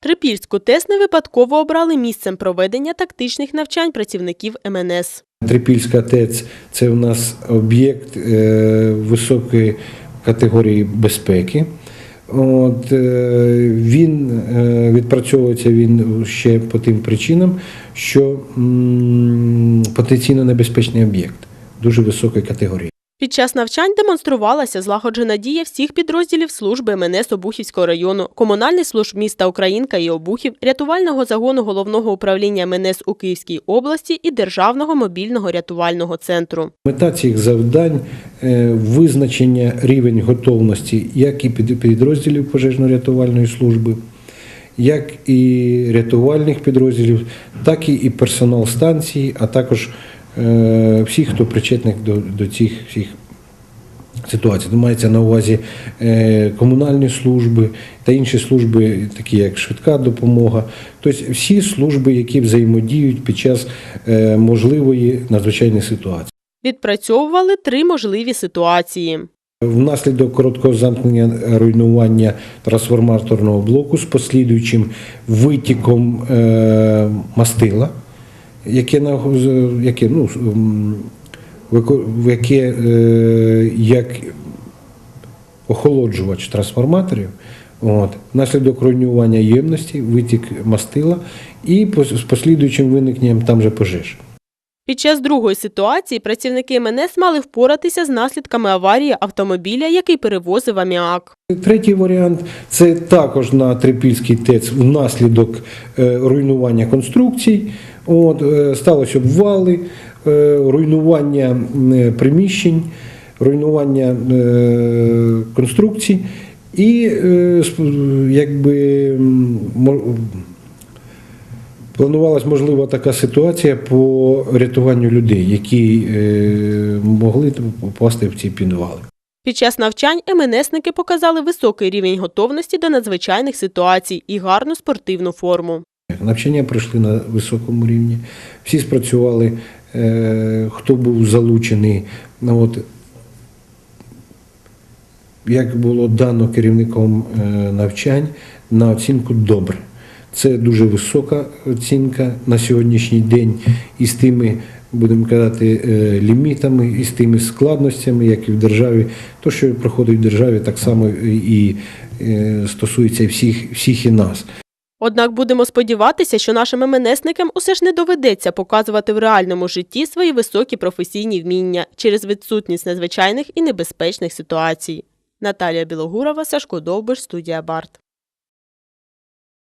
Трипільську ТЕС не випадково обрали місцем проведення тактичних навчань працівників МНС. Трипільська ТЕЦ це у нас об'єкт е, високої категорії безпеки. От, е, він е, відпрацьовується він ще по тим причинам, що потенційно небезпечний об'єкт дуже високої категорії. Під час навчань демонструвалася злагоджена дія всіх підрозділів служби МНС Обухівського району, комунальних служб міста Українка і Обухів, рятувального загону головного управління МНС у Київській області і Державного мобільного рятувального центру. Мета цих завдань е, визначення рівень готовності як і під- підрозділів пожежно-рятувальної служби, як і рятувальних підрозділів, так і персонал станції, а також всіх, хто причетний до, до цих всіх ситуацій. Мається на увазі е, комунальні служби та інші служби, такі як швидка допомога, тобто всі служби, які взаємодіють під час е, можливої надзвичайної ситуації. Відпрацьовували три можливі ситуації. Внаслідок короткого замкнення руйнування трансформаторного блоку з послідуючим витіком е, мастила, яке, на- яке, ну, м, яке е, як охолоджувач трансформаторів. От, внаслідок руйнування ємності, витік мастила і з послідуючим виникненням там же пожеж. Під час другої ситуації працівники МНС мали впоратися з наслідками аварії автомобіля, який перевозив аміак. Третій варіант це також на Трипільський ТЕЦ внаслідок е, руйнування конструкцій. От, е, сталося обвали, е, руйнування приміщень, руйнування конструкцій і якби планувалась можлива така ситуація по рятуванню людей, які е, могли попасти в ці підвали. Під час навчань МНСники показали високий рівень готовності до надзвичайних ситуацій і гарну спортивну форму. Навчання пройшли на високому рівні. Всі спрацювали, е, хто був залучений. Ну, от, як було дано керівником е, навчань на оцінку добре. Це дуже висока оцінка на сьогоднішній день із тими, будемо казати, е, лімітами, і з тими складностями, як і в державі. То, що проходить в державі, так само і е, стосується всіх, всіх і нас. Однак будемо сподіватися, що нашим МНСникам усе ж не доведеться показувати в реальному житті свої високі професійні вміння через відсутність надзвичайних і небезпечних ситуацій. Наталія Білогурова, Сашко Довбиш, студія Барт.